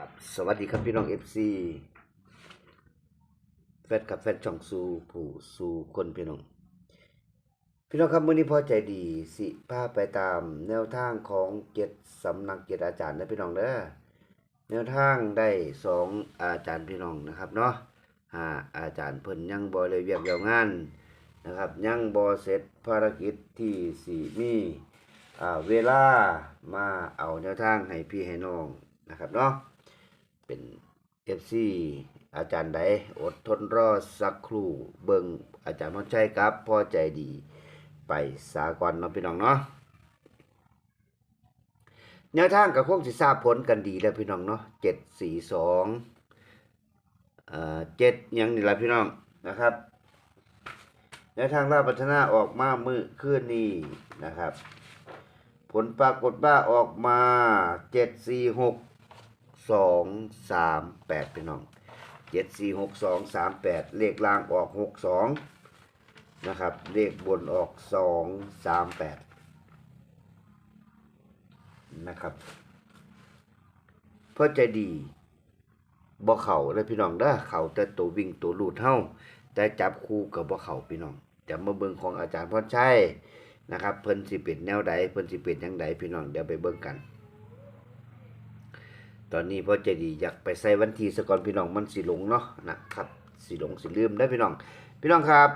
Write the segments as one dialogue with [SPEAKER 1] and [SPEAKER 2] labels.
[SPEAKER 1] ครับสวัสดีครับพี่น้องเอฟซีแฟนกับแฟนช่องสู่ผู้สู่คนพี่น้อง พี่น้องครับมื้อนี้พอใจดี สิพาไปตามแนวทางของเจ็ดสำนักเจ็ดอาจารย์นะพี่น้องเด้อแนวทางได้สองอาจารย์พี่น้องนะครับเนาะหาอาจารย์เพิ่นยังบ่เลยเวียกเดียวงานนะครับยังบ่เสร็จภารกิจที่สิมีเวลามาเอาแนวทางให้พี่ให้น้องนะครับเนาะ เป็น FC อาจารย์ใดอดทนรอสักครู่เบิงอาจารย์มอนชัยครับพ่อใจดีไปสากอนเนาะพี่น้องเนาะแนวทางกับคงสิทราบผลกันดีแล้วพี่น้องเนาะเจ็ดสี่สองเอ่อเจ็ดยังนี่แหละพี่น้องนะครับ แนวทางล่าพัฒนาออกมามือคืนนี้นะครับ ผลปรากฏว่าออกมาเจ็ดสี่หก สองสามแปดพี่น้องเจ็ดสี่หกสองสามแปดเลขล่างออกหกสองนะครับ เลขบนออกสองสามแปดนะครับเพื่อใจดีบ่เข่าเลยพี่น้องเด้อเข่าแต่ตัววิ่งตัวลูดเท่าแต่จับคู่กับบ่เข่าพี่น้องจะมาเบิ่งของอาจารย์พรชัยนะครับ เพิ่นสิเป็นแนวใดเพิ่นสิเป็นจังใดพี่น้องเดี๋ยวไปเบิ่งกัน ตอนนี้พ่อใจดีอยากไปใส่วันที่สก่อนพี่น้องมันสิหลงเนาะนะครับสิหลงสิลืมได้พี่น้อง พี่น้องครับ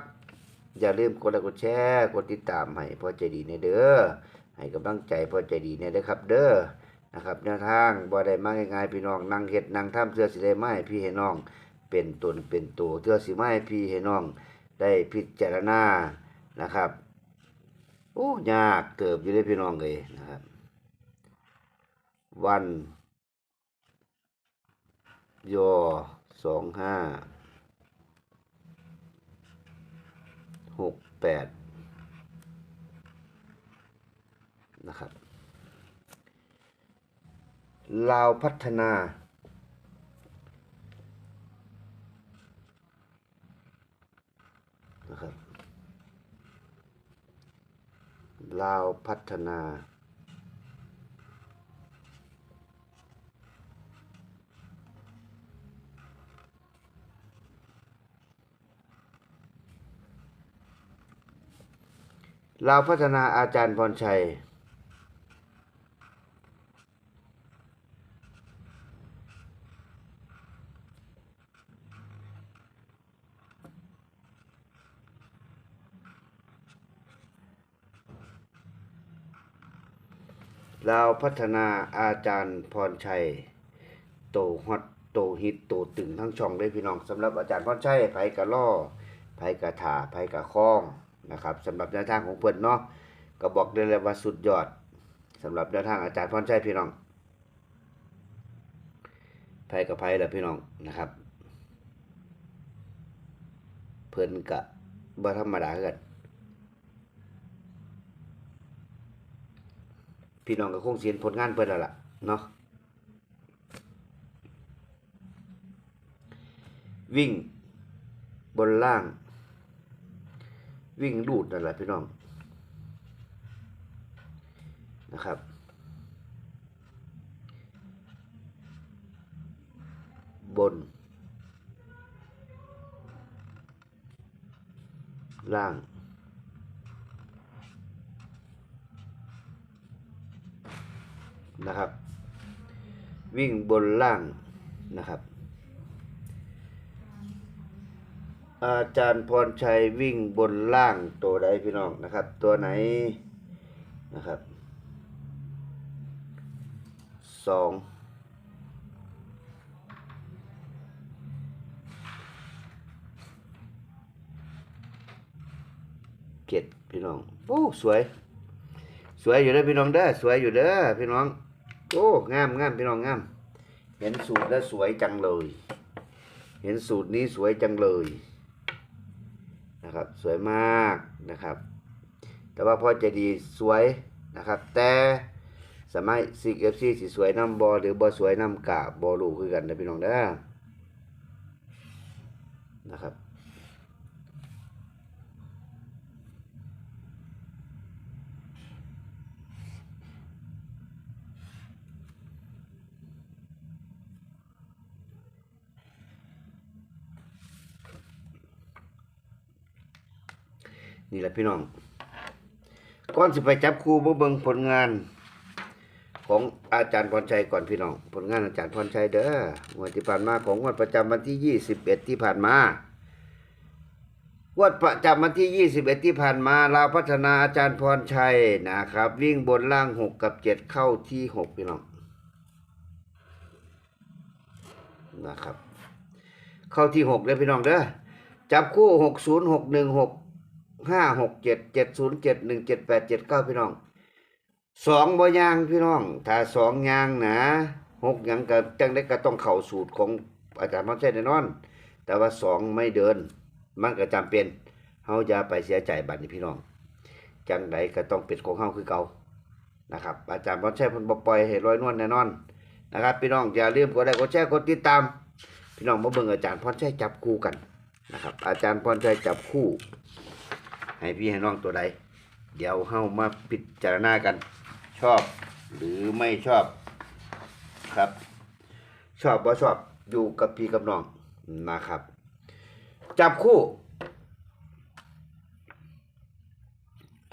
[SPEAKER 1] อย่าลืมกดไลค์กดแชร์กดติดตามให้พ่อใจดีในเด้อให้กำลังใจพ่อใจดีในเด้อครับ เด้อนะครับแนวทางบ่ได้มาง่ายๆพี่น้องนั่งเฮ็ดนั่งทำเสื้อสิได้มาให้พี่ให้น้อง เป็นตนเป็นตัวเสื้อสิมาให้พี่ให้น้อง ได้พิจารณานะครับโอ้ยากเติบอยู่เลยพี่น้องเลยนะครับ วัน ยอสองห้าหกแปดนะครับลาวพัฒนา นะครับ ลาวพัฒนา ลาพัฒนาอาจารย์พรชัยลาพัฒนาอาจารย์พรชัย โตฮอตโตฮิตโตตึงทั้งช่องเลยพี่น้องสำหรับอาจารย์พรชัยไผกะล่อไผกะถาไผกะคล้อง นะครับสำหรับแนวทางของเพิ่อนเนาะก็บอกได้เลยว่าสุดยอดสำหรับแนวทางอาจารย์พรชัยพี่น้องไผกับไผแหละพี่น้องนะครับ เพิ่อนกะบ่ธรรมดาคือกันพี่น้องก็คงเสียนผลงานเพิ่อนแล้วล่ะเนาะวิ่งบนล่าง วิ่งลูดนั่นแหละพี่น้องนะครับบน ล่าง นะครับ วิ่งบนล่างนะครับ อาจารย์พรชัยวิ่งบนล่างตัวใดพี่น้องนะครับ ตัวไหนนะครับสองเจ็ดพี่น้องโอ้สวย สวยอยู่เด้อพี่น้องเด้อสวยอยู่เด้อพี่น้องโอ้งามงามพี่น้องงามเห็นสูตรแล้วสวยจังเลย เห็นสูตรนี้สวยจังเลย นะครับสวยมากนะครับ แต่ว่าพ่อใจะดีสวยนะครับแต่สมัยซีเอฟซีสีสวยน้ำบอหรือบอสวยน้ำกาบบอลูคือกันนะพี่น้องเด้อนะครับ นี่แหละพี่น้องก่อนสิไปจับครูบ่เบิ่งผลงานของอาจารย์พรชัยก่อนพี่น้อง ผลงานอาจารย์พรชัยเด้องวดที่ผ่านมาของงวดประจำวันที่ 21 ที่ผ่านมางวดประจำวันที่ 21 ที่ผ่านมาเราพัฒนาอาจารย์พรชัยนะครับ วิ่งบนล่าง 6 กับ 7 เข้าที่ 6 พี่น้องนะครับ เข้าที่ 6 เลยพี่น้องเด้อจับคู่ 60 616 ห้าหกเจ็ดเจ็ดศูนย์เจ็ดหนึ่งเจ็ดแปดเจ็ดเก้าพี่น้องสองบ่ยางพี่น้อง ถ้าสองยางนะหกยางก็จังได้ก็ต้องเข้าสูตรของอาจารย์มังเช่แน่นอน แต่ว่าสองไม่เดิน มันก็จำเป็นเฮาอย่าไปเสียใจบัดนี้พี่น้อง จังใดก็ต้องเป็นของเฮาคือเก่านะครับ อาจารย์มังเช่เพิ่นบปล่อยให้ลอยนวลแน่นอน นะครับ พี่น้องอย่าลืมกดไลค์กดแชร์กดติดตาม พี่น้องมาเบิ่งอาจารย์พรชัยจับคู่กันนะครับ อาจารย์พรชัยจับคู่ ให้พี่ให้น้องตัวใด เดี๋ยวเฮามาพิจารณากัน ชอบหรือไม่ชอบครับ ชอบบ่ชอบอยู่กับพี่กับน้องนะครับ จับคู่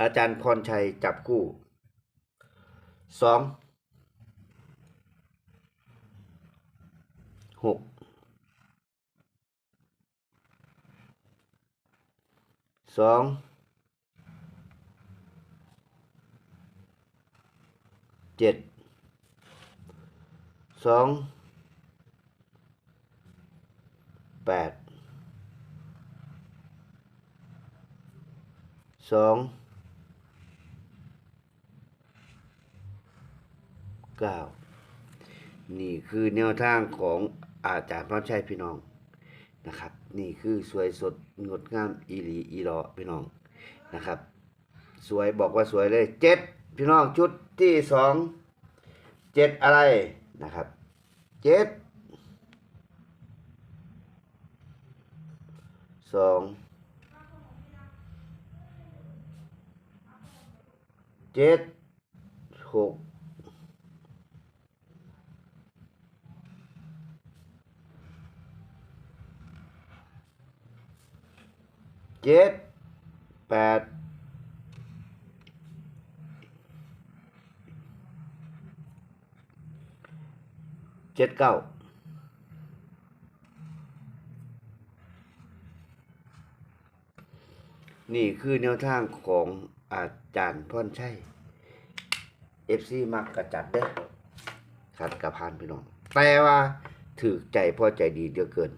[SPEAKER 1] อาจารย์พรชัยจับคู่สองหกสอง เจ็ดสองแปดสองเก้านี่คือแนวทางของอาจารย์พรชัยพี่น้องนะครับ นี่คือสวยสดงดงามอีหลีอีหลอพี่น้องนะครับ สวยบอกว่าสวยเลยเจ็ดพี่น้องชุด ที่สองเจ็ดอะไรนะครับเจ็ดสองเจ็ดหกเจ็ดแปด เจ็ดเก้านี่คือแนวทางของอาจารย์พ่อนชัยเอฟซีมักกระจัดเด้อขัดกระพานพี่น้อง แต่ว่าถือใจพ่อใจดีเดียวเกิน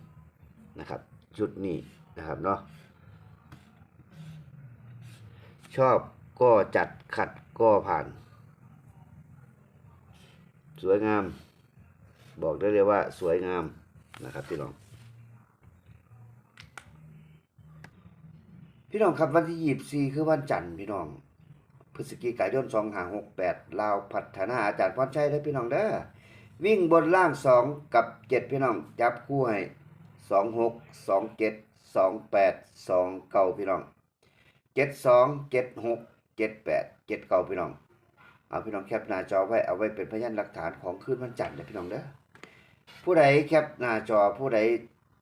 [SPEAKER 1] นะครับ ชุดนี้นะครับเนาะชอบก็จัดขัดก็ผ่าน สวยงาม บอกได้เลยว่าสวยงามนะครับพี่น้อง พี่น้องครับวันที่ยี่สี่คือวันจันทร์พี่น้องพฤศจิกายนสองหาหกแปดลาวพัฒนาอาจารย์พรชัยได้พี่น้องเด้อวิ่งบนล่างสองกับเจ็ดพี่น้องจับคู่ให้สองหกสองเจ็ดสองแปดสองเก้าพี่น้องเจ็ดสองเจ็ดหกเจ็ดแปดเจ็ดเก้าพี่น้องเอาพี่น้องแคปหน้าจอไว้เอาไว้เป็นพยานหลักฐานของคืนวันจันทร์นะพี่น้องเด้อ ผู้ใดแคปหน้าจอผู้ใด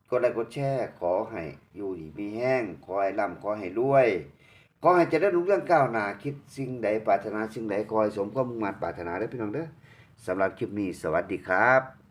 [SPEAKER 1] กดไลค์กดแชร์ขอให้อยู่ดีมีแห้งขอให้ร่ำขอให้รวย ขอให้เจะได้รู้เรื่องก้าวหน้าคิดสิ่งใดปรารถนาสิ่งใดขอให้สมความมุ่งมั่นปรารถนาได้พี่น้องเด้อสำหรับคลิปนี้สวัสดีครับ